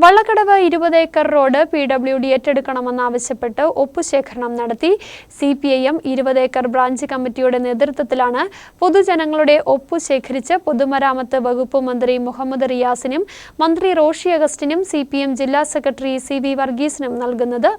വള്ളക്കടവ് ഇരുപത് acre road P W D ഏറ്റെടുക്കണമെന്നാവശ്യപ്പെട്ട് ഒപ്പുശേഖരണം നടത്തി. സി പി ഐ എം ഇരുപത് ഏക്കർ ബ്രാഞ്ച് കമ്മിറ്റിയുടെ നേതൃത്വത്തിലാണ് പൊതുജനങ്ങളുടെ ഒപ്പു ശേഖരിച്ച് പൊതുമരാമത്ത് വകുപ്പ് മന്ത്രി മുഹമ്മദ് റിയാസിനും മന്ത്രി റോഷി അഗസ്റ്റിനും സി ജില്ലാ സെക്രട്ടറി സി വി വർഗീസിനും നൽകുന്നത്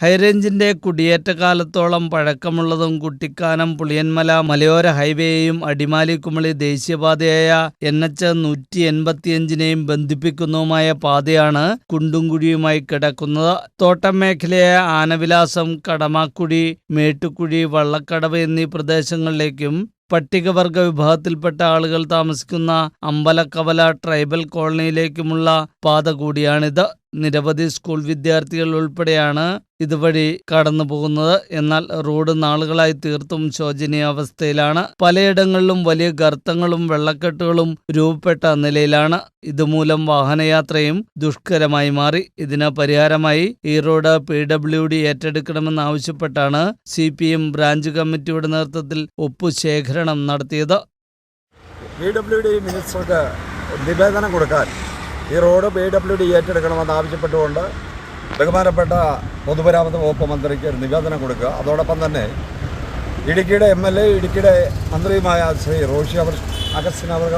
ഹൈറേഞ്ചിന്റെ കുടിയേറ്റ കാലത്തോളം പഴക്കമുള്ളതും കുട്ടിക്കാനം പുളിയന്മല മലയോര ഹൈവേയും അടിമാലി കുമളി ദേശീയപാതയായ എൻ എച്ച് നൂറ്റി എൺപത്തിയഞ്ചിനെയും ബന്ധിപ്പിക്കുന്നതുമായ പാതയാണ് കുണ്ടുംകുഴിയുമായി കിടക്കുന്നത്. തോട്ടം മേഖലയായ ആനവിലാസം കടമാക്കുഴി മേട്ടുക്കുഴി വള്ളക്കടവ് എന്നീ പ്രദേശങ്ങളിലേക്കും പട്ടികവർഗ വിഭാഗത്തിൽപ്പെട്ട ആളുകൾ താമസിക്കുന്ന അമ്പലക്കവല ട്രൈബൽ കോളനിയിലേക്കുമുള്ള പാത കൂടിയാണിത്. നിരവധി സ്കൂൾ വിദ്യാർത്ഥികൾ ഉൾപ്പെടെയാണ് ഇതുവഴി കടന്നു പോകുന്നത്. എന്നാൽ റോഡ് നാളുകളായി തീർത്തും ശോചനീയാവസ്ഥയിലാണ് പലയിടങ്ങളിലും വലിയ ഗർത്തങ്ങളും വെള്ളക്കെട്ടുകളും രൂപപ്പെട്ട നിലയിലാണ്. ഇതുമൂലം വാഹനയാത്രയും ദുഷ്കരമായി മാറി. ഇതിന് പരിഹാരമായി ഈ റോഡ് പി ഡബ്ല്യു ഡി ഏറ്റെടുക്കണമെന്നാവശ്യപ്പെട്ടാണ് സി പി എം ബ്രാഞ്ച് കമ്മിറ്റിയുടെ നേതൃത്വത്തിൽ ഒപ്പുശേഖരണം നടത്തിയത്. നിവേദനം കൊടുക്കാൻ ഈ റോഡ് പി ഡബ്ല്യു ഡി ഏറ്റെടുക്കണമെന്ന് ആവശ്യപ്പെട്ടുകൊണ്ട് ബഹുമാനപ്പെട്ട പൊതുമരാമത്ത് വകുപ്പ് മന്ത്രിക്ക് ഒരു നിവേദനം കൊടുക്കുക. അതോടൊപ്പം തന്നെ ഇടുക്കിയുടെ എം എൽ എ ഇടുക്കിയുടെ മന്ത്രിയുമായ ശ്രീ റോഷി അവർ അഗസ്റ്റിൻ അവർ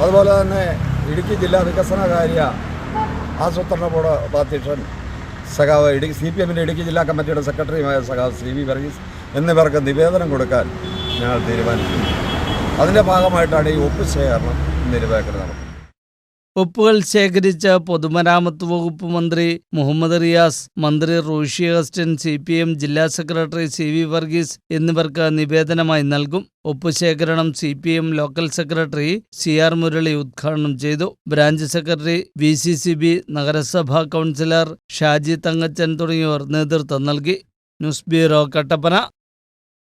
അതുപോലെ തന്നെ ഇടുക്കി ജില്ലാ വികസനകാര്യ ആസൂത്രണ ബോർഡ് ഉപാധ്യക്ഷൻ സഖാവ് ഇടുക്കി സി പി എമ്മിന്റെ ഇടുക്കി ജില്ലാ കമ്മിറ്റിയുടെ സെക്രട്ടറിയുമായ സഖാവ് സി വി വർഗീസ് എന്നിവർക്ക് നിവേദനം കൊടുക്കാൻ ഞങ്ങൾ തീരുമാനിച്ചു അതിന്റെ ഭാഗമായിട്ടാണ് ഈ ഒപ്പ് ശേഖരണം നിരവേക്കൽ ഒപ്പുകൾ ശേഖരിച്ച പൊതുമരാമത്ത് വകുപ്പ് മന്ത്രി മുഹമ്മദ് റിയാസ് മന്ത്രി Roshy Augustine C P M ജില്ലാ സെക്രട്ടറി സി വി വർഗീസ് എന്നിവർക്ക് നിവേദനമായി നൽകും. ഒപ്പുശേഖരണം C P M local secretary C R Murali ഉദ്ഘാടനം ചെയ്തു. Branch secretary V C C B നഗരസഭാ കൗൺസിലർ ഷാജി തങ്കച്ചൻ തുടങ്ങിയവർ നേതൃത്വം നൽകി. News bureau Kattappana.